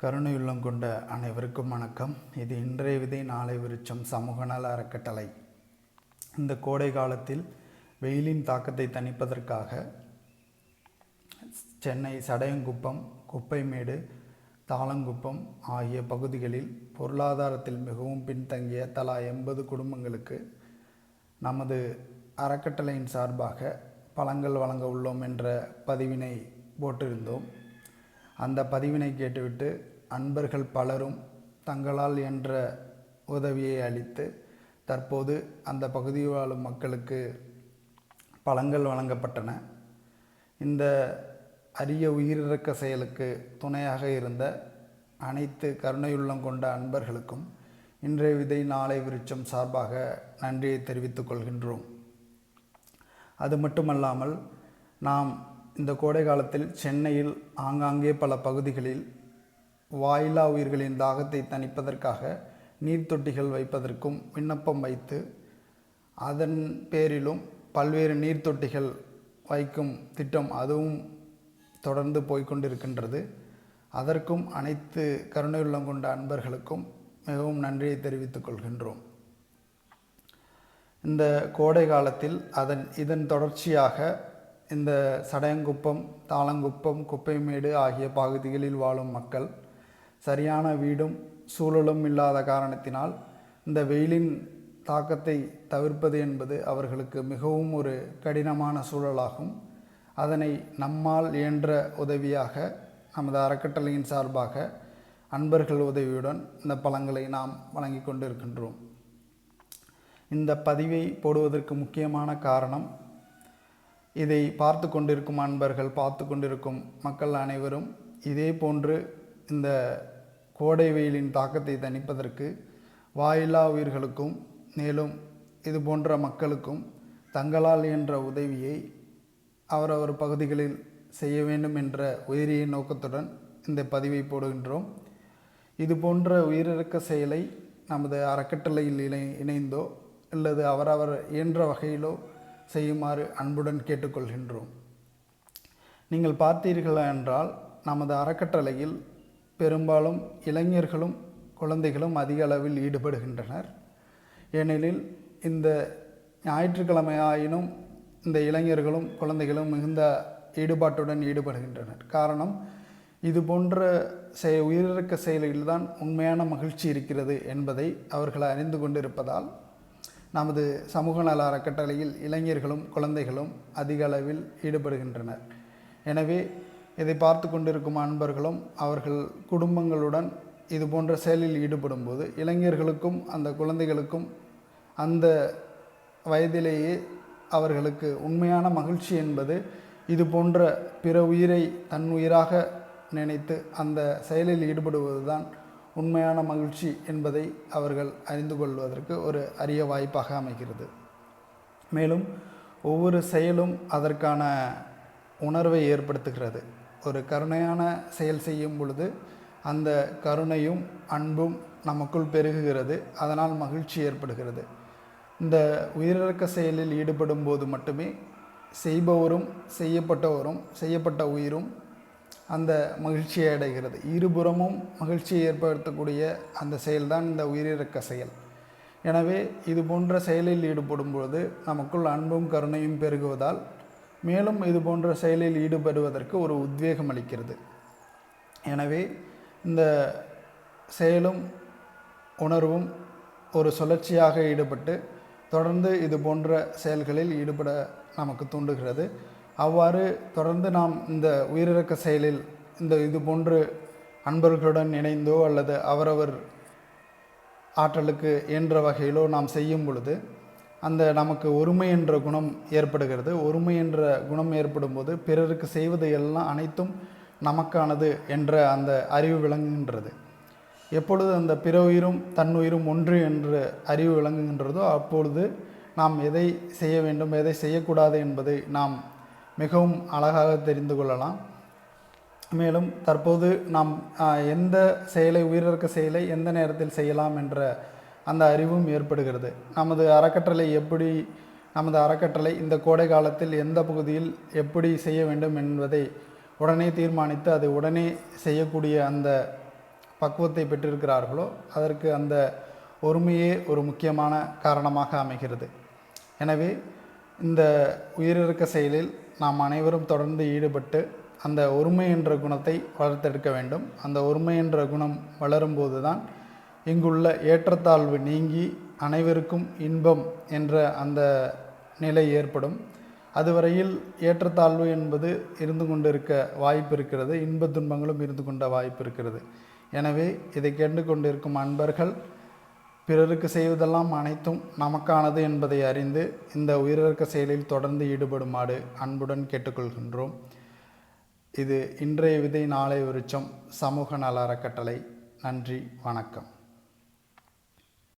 கருணையுள்ளம் கொண்ட அனைவருக்கும் வணக்கம். இது இன்றைய விதை நாளை விருச்சம் சமூக நல அறக்கட்டளை. இந்த கோடை காலத்தில் வெயிலின் தாக்கத்தை தணிப்பதற்காக சென்னை சடையங்குப்பம் குப்பைமேடு தாளங்குப்பம் ஆகிய பகுதிகளில் பொருளாதாரத்தில் மிகவும் பின்தங்கிய தலா எண்பது குடும்பங்களுக்கு நமது அறக்கட்டளையின் சார்பாக பழங்கள் வழங்க உள்ளோம் என்ற பதிவினை போட்டிருந்தோம். அந்த பதிவினை கேட்டுவிட்டு அன்பர்கள் பலரும் தங்களால் என்ற உதவியை அளித்து தற்போது அந்த பகுதியில் வாழும் மக்களுக்கு பழங்கள் வழங்கப்பட்டன. இந்த அரிய உயிரிழக்க செயலுக்கு துணையாக இருந்த அனைத்து கருணையுள்ளம் கொண்ட அன்பர்களுக்கும் இன்றைய விதை நாளை விருட்சம் சார்பாக நன்றியை தெரிவித்துக் கொள்கின்றோம். அது மட்டுமல்லாமல் நாம் இந்த கோடை காலத்தில் சென்னையில் ஆங்காங்கே பல பகுதிகளில் வாயிலா உயிர்களின் தாகத்தை தணிப்பதற்காக நீர்த்தொட்டிகள் வைப்பதற்கும் விண்ணப்பம் வைத்து அதன் பேரிலும் பல்வேறு நீர்த்தொட்டிகள் வைக்கும் திட்டம் அதுவும் தொடர்ந்து போய்கொண்டிருக்கின்றது அதற்கும் அனைத்து கருணையுள்ளம் கொண்ட அன்பர்களுக்கும் மிகவும் நன்றியை தெரிவித்துக் கொள்கின்றோம். இந்த கோடை காலத்தில் அதன் இதன் தொடர்ச்சியாக இந்த சடையங்குப்பம் தாளங்குப்பம் குப்பைமேடு ஆகிய பகுதிகளில் வாழும் மக்கள் சரியான வீடும் சூழலும் இல்லாத காரணத்தினால் இந்த வெயிலின் தாக்கத்தை தவிர்ப்பது என்பது அவர்களுக்கு மிகவும் ஒரு கடினமான சூழலாகும். அதனை நம்மால் இயன்ற உதவியாக நமது அறக்கட்டளையின் சார்பாக அன்பர்கள் உதவியுடன் இந்த பழங்களை நாம் வழங்கி கொண்டிருக்கின்றோம். இந்த பதிவை போடுவதற்கு முக்கியமான காரணம் இதை பார்த்து கொண்டிருக்கும் அன்பர்கள் பார்த்து கொண்டிருக்கும் மக்கள் அனைவரும் இதே போன்று இந்த கோடை வெயிலின் தாக்கத்தை தணிப்பதற்கு வாயில்லா உயிர்களுக்கும் மேலும் இது போன்ற மக்களுக்கும் தங்களால் என்ற உதவியை அவரவர் பகுதிகளில் செய்ய வேண்டும் என்ற உயரிய நோக்கத்துடன் இந்த பதிவை போடுகின்றோம். இது போன்ற உயிரிழக்க செயலை நமது அறக்கட்டளையில் இணை இணைந்தோ அல்லது அவரவர் இயன்ற வகையிலோ செய்யுமாறு அன்புடன் கேட்டுக்கொள்கின்றோம். நீங்கள் பார்த்தீர்களா என்றால் நமது அறக்கட்டளையில் பெரும்பாலும் இளைஞர்களும் குழந்தைகளும் அதிக அளவில் ஈடுபடுகின்றனர். ஏனெனில் இந்த ஞாயிற்றுக்கிழமை ஆயினும் இந்த இளைஞர்களும் குழந்தைகளும் மிகுந்த ஈடுபாட்டுடன் ஈடுபடுகின்றனர். காரணம் இது போன்ற செய உயிரிழக்க செயலில்தான் உண்மையான மகிழ்ச்சி இருக்கிறது என்பதை அவர்கள் அறிந்து கொண்டிருப்பதால் நமது சமூக நல அறக்கட்டளையில் இளைஞர்களும் குழந்தைகளும் அதிக அளவில் ஈடுபடுகின்றனர். எனவே இதை பார்த்து கொண்டிருக்கும் அன்பர்களும் அவர்கள் குடும்பங்களுடன் இது போன்ற செயலில் ஈடுபடும்போது இளைஞர்களுக்கும் அந்த குழந்தைகளுக்கும் அந்த வயதிலேயே அவர்களுக்கு உண்மையான மகிழ்ச்சி என்பது இது போன்ற பிற உயிரை தன் உயிராக நினைத்து அந்த செயலில் ஈடுபடுவதுதான் உண்மையான மகிழ்ச்சி என்பதை அவர்கள் அறிந்து கொள்வதற்கு ஒரு அரிய வாய்ப்பாக அமைகிறது. மேலும் ஒவ்வொரு செயலும் அதற்கான உணர்வை ஏற்படுத்துகிறது. ஒரு கருணையான செயல் செய்யும் பொழுது அந்த கருணையும் அன்பும் நமக்குள் பெருகுகிறது. அதனால் மகிழ்ச்சி ஏற்படுகிறது. இந்த உயிரிழக்க செயலில் ஈடுபடும் போது மட்டுமே செய்பவரும் செய்யப்பட்டவரும் செய்யப்பட்ட உயிரும் அந்த மகிழ்ச்சியை அடைகிறது. இருபுறமும் மகிழ்ச்சியை ஏற்படுத்தக்கூடிய அந்த செயல்தான் இந்த உயிரிழக்க செயல். எனவே இது போன்ற செயலில் ஈடுபடும் பொழுது நமக்குள் அன்பும் கருணையும் பெருகுவதால் மேலும் இது போன்ற செயலில் ஈடுபடுவதற்கு ஒரு உத்வேகம் அளிக்கிறது. எனவே இந்த செயலும் உணர்வும் ஒரு சுழற்சியாக ஈடுபட்டு தொடர்ந்து இது போன்ற செயல்களில் ஈடுபட நமக்கு தூண்டுகிறது. அவ்வாறு தொடர்ந்து நாம் இந்த உயிரிழக்க செயலில் இந்த இது போன்று அன்பர்களுடன் இணைந்தோ அல்லது அவரவர் ஆற்றலுக்கு என்ற வகையிலோ நாம் செய்யும் பொழுது அந்த நமக்கு ஒருமை என்ற குணம் ஏற்படுகிறது. ஒருமை என்ற குணம் ஏற்படும் போது பிறருக்கு செய்வது எல்லாம் அனைத்தும் நமக்கானது என்ற அந்த அறிவு விளங்குகின்றது. எப்பொழுது அந்த பிற உயிரும் தன்னுயிரும் ஒன்று என்று அறிவு விளங்குகின்றதோ அப்பொழுது நாம் எதை செய்ய வேண்டும் எதை செய்யக்கூடாது என்பதை நாம் மிகவும் அழகாக தெரிந்து கொள்ளலாம். மேலும் தற்போது நாம் எந்த செயலை உயிரிழக்க செயலை எந்த நேரத்தில் செய்யலாம் என்ற அந்த அறிவும் ஏற்படுகிறது. நமது அறக்கட்டளை எப்படி நமது அறக்கட்டளை இந்த கோடை காலத்தில் எந்த பகுதியில் எப்படி செய்ய வேண்டும் என்பதை உடனே தீர்மானித்து அதை உடனே செய்யக்கூடிய அந்த பக்குவத்தை பெற்றிருக்கிறார்களோ அதற்கு அந்த ஒருமையே ஒரு முக்கியமான காரணமாக அமைகிறது. எனவே இந்த உயிரிழக்க செயலில் நாம் அனைவரும் தொடர்ந்து ஈடுபட்டு அந்த ஒருமை என்ற குணத்தை வளர்த்தெடுக்க வேண்டும். அந்த ஒருமை என்ற குணம் வளரும்போது தான் இங்குள்ள ஏற்றத்தாழ்வு நீங்கி அனைவருக்கும் இன்பம் என்ற அந்த நிலை ஏற்படும். அதுவரையில் ஏற்றத்தாழ்வு என்பது இருந்து கொண்டிருக்க வாய்ப்பு இருக்கிறது. இன்ப துன்பங்களும் இருந்து கொண்ட வாய்ப்பு இருக்கிறது. எனவே இதை கேட்டு கொண்டிருக்கும் அன்பர்கள் பிறருக்கு செய்வதெல்லாம் அனைத்தும் நமக்கானது என்பதை அறிந்து இந்த உயிரிழக்க செயலில் தொடர்ந்து ஈடுபடுமாறு அன்புடன் கேட்டுக்கொள்கின்றோம். இது இன்றைய விதை நாளை விருச்சம் சமூக நல அறக்கட்டளை நன்றி வணக்கம்.